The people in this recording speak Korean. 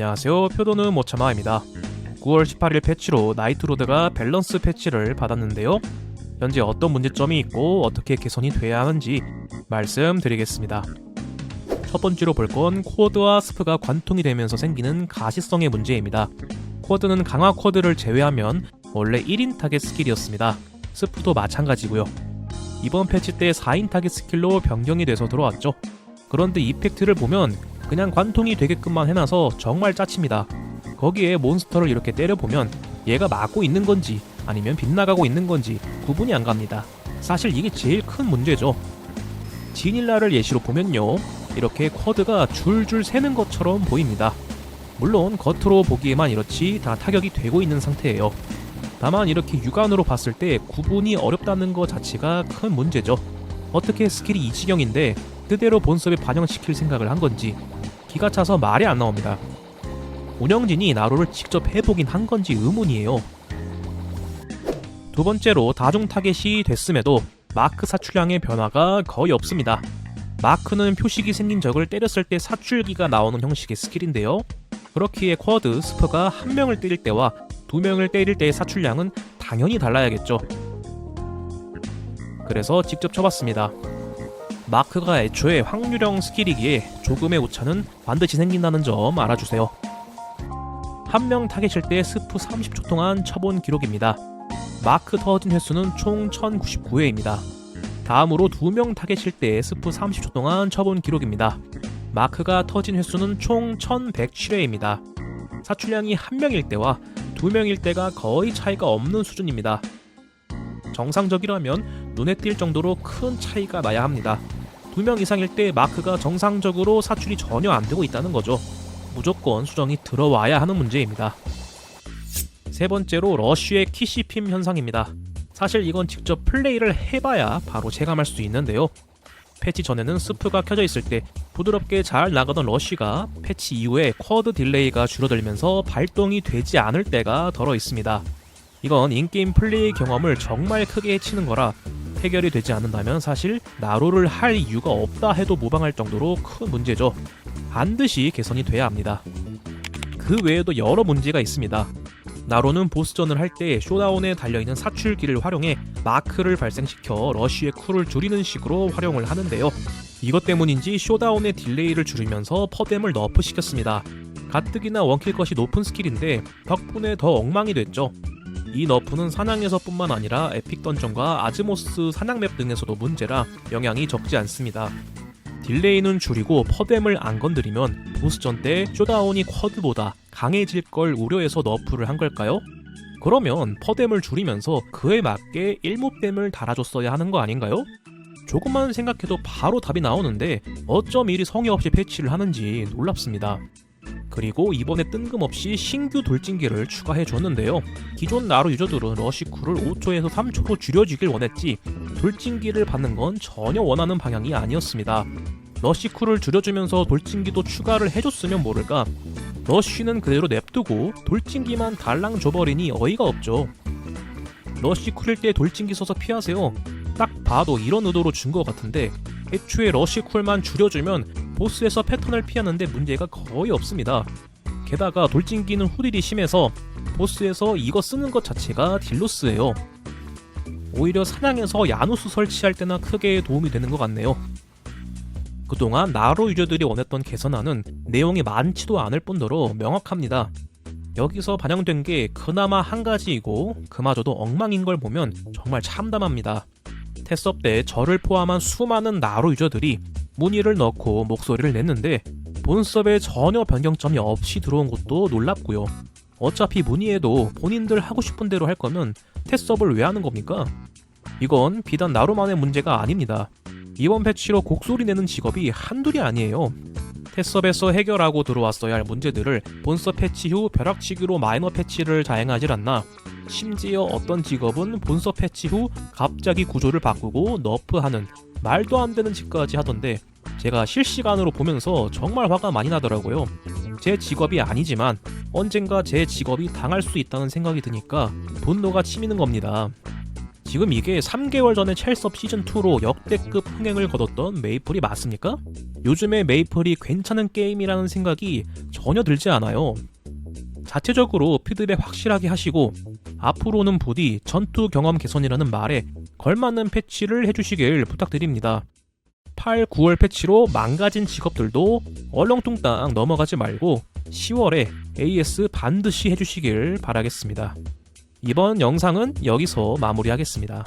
안녕하세요. 표도는 모차마입니다. 9월 18일 패치로 나이트로드가 밸런스 패치를 받았는데요. 현재 어떤 문제점이 있고 어떻게 개선이 돼야 하는지 말씀드리겠습니다. 첫 번째로 볼건 쿼드와 스프가 관통이 되면서 생기는 가시성의 문제입니다. 쿼드는 강화 쿼드를 제외하면 원래 1인 타겟 스킬이었습니다. 스프도 마찬가지고요. 이번 패치 때 4인 타겟 스킬로 변경이 돼서 들어왔죠. 그런데 이펙트를 보면 그냥 관통이 되게끔만 해놔서 정말 짜칩니다. 거기에 몬스터를 이렇게 때려보면 얘가 맞고 있는 건지 아니면 빗나가고 있는 건지 구분이 안 갑니다. 사실 이게 제일 큰 문제죠. 지닐라를 예시로 보면요. 이렇게 쿼드가 줄줄 새는 것처럼 보입니다. 물론 겉으로 보기에만 이렇지 다 타격이 되고 있는 상태예요. 다만 이렇게 육안으로 봤을 때 구분이 어렵다는 것 자체가 큰 문제죠. 어떻게 스킬이 이 지경인데 그대로 본섭에 반영시킬 생각을 한 건지 기가 차서 말이 안 나옵니다. 운영진이 나로를 직접 해보긴 한 건지 의문이에요. 두 번째로 다중 타겟이 됐음에도 마크 사출량의 변화가 거의 없습니다. 마크는 표식이 생긴 적을 때렸을 때 사출기가 나오는 형식의 스킬인데요. 그렇기에 쿼드, 스프가 한 명을 때릴 때와 두 명을 때릴 때의 사출량은 당연히 달라야겠죠. 그래서 직접 쳐봤습니다. 마크가 애초에 확률형 스킬이기에 조금의 오차는 반드시 생긴다는 점 알아주세요. 한 명 타겟일 때 스프 30초 동안 쳐본 기록입니다. 마크 터진 횟수는 총 1099회입니다. 다음으로 두 명 타겟일 때 스프 30초 동안 쳐본 기록입니다. 마크가 터진 횟수는 총 1107회입니다. 사출량이 한 명일 때와 두 명일 때가 거의 차이가 없는 수준입니다. 정상적이라면 눈에 띌 정도로 큰 차이가 나야 합니다. 두명 이상일 때 마크가 정상적으로 사출이 전혀 안 되고 있다는 거죠. 무조건 수정이 들어와야 하는 문제입니다. 세 번째로 러쉬의 키시핌 현상입니다. 사실 이건 직접 플레이를 해봐야 바로 체감할 수 있는데요. 패치 전에는 스프가 켜져 있을 때 부드럽게 잘 나가던 러쉬가 패치 이후에 쿼드 딜레이가 줄어들면서 발동이 되지 않을 때가 덜어 있습니다. 이건 인게임 플레이 경험을 정말 크게 해치는 거라 해결이 되지 않는다면 사실 나로를 할 이유가 없다 해도 무방할 정도로 큰 문제죠. 반드시 개선이 돼야 합니다. 그 외에도 여러 문제가 있습니다. 나로는 보스전을 할 때 쇼다운에 달려있는 사출기를 활용해 마크를 발생시켜 러쉬의 쿨을 줄이는 식으로 활용을 하는데요. 이것 때문인지 쇼다운의 딜레이를 줄이면서 퍼뎀을 너프시켰습니다. 가뜩이나 원킬 것이 높은 스킬인데 덕분에 더 엉망이 됐죠. 이 너프는 사냥에서뿐만 아니라 에픽 던전과 아즈모스 사냥 맵 등에서도 문제라 영향이 적지 않습니다. 딜레이는 줄이고 퍼뎀을 안 건드리면 보스전 때 쇼다운이 쿼드보다 강해질 걸 우려해서 너프를 한 걸까요? 그러면 퍼뎀을 줄이면서 그에 맞게 일모뎀을 달아줬어야 하는 거 아닌가요? 조금만 생각해도 바로 답이 나오는데 어쩜 이리 성의 없이 패치를 하는지 놀랍습니다. 그리고 이번에 뜬금없이 신규 돌진기를 추가해 줬는데요. 기존 나루 유저들은 러시쿨을 5초에서 3초로 줄여주길 원했지 돌진기를 받는 건 전혀 원하는 방향이 아니었습니다. 러시쿨을 줄여주면서 돌진기도 추가를 해줬으면 모를까 러쉬는 그대로 냅두고 돌진기만 달랑 줘버리니 어이가 없죠. 러시쿨일 때 돌진기 써서 피하세요. 딱 봐도 이런 의도로 준 것 같은데 애초에 러시쿨만 줄여주면 보스에서 패턴을 피하는데 문제가 거의 없습니다. 게다가 돌진기는 후딜이 심해서 보스에서 이거 쓰는 것 자체가 딜로스예요. 오히려 사냥에서 야누스 설치할 때나 크게 도움이 되는 것 같네요. 그동안 나로 유저들이 원했던 개선안은 내용이 많지도 않을 뿐더러 명확합니다. 여기서 반영된 게 그나마 한 가지이고 그마저도 엉망인 걸 보면 정말 참담합니다. 테스업 때 저를 포함한 수많은 나로 유저들이 문의를 넣고 목소리를 냈는데 본섭에 전혀 변경점이 없이 들어온 것도 놀랍고요. 어차피 문의해도 본인들 하고 싶은 대로 할 거면 테스업을 왜 하는 겁니까? 이건 비단 나로만의 문제가 아닙니다. 이번 패치로 곡소리 내는 직업이 한둘이 아니에요. 테스업에서 해결하고 들어왔어야 할 문제들을 본서 패치 후 벼락치기로 마이너 패치를 자행하질 않나. 심지어 어떤 직업은 본서 패치 후 갑자기 구조를 바꾸고 너프하는 말도 안 되는 짓까지 하던데 제가 실시간으로 보면서 정말 화가 많이 나더라고요. 제 직업이 아니지만 언젠가 제 직업이 당할 수 있다는 생각이 드니까 분노가 치미는 겁니다. 지금 이게 3개월 전에 첼섭 시즌2로 역대급 흥행을 거뒀던 메이플이 맞습니까? 요즘에 메이플이 괜찮은 게임이라는 생각이 전혀 들지 않아요. 자체적으로 피드백 확실하게 하시고 앞으로는 부디 전투 경험 개선이라는 말에 걸맞는 패치를 해주시길 부탁드립니다. 8, 9월 패치로 망가진 직업들도 얼렁뚱땅 넘어가지 말고 10월에 AS 반드시 해주시길 바라겠습니다. 이번 영상은 여기서 마무리하겠습니다.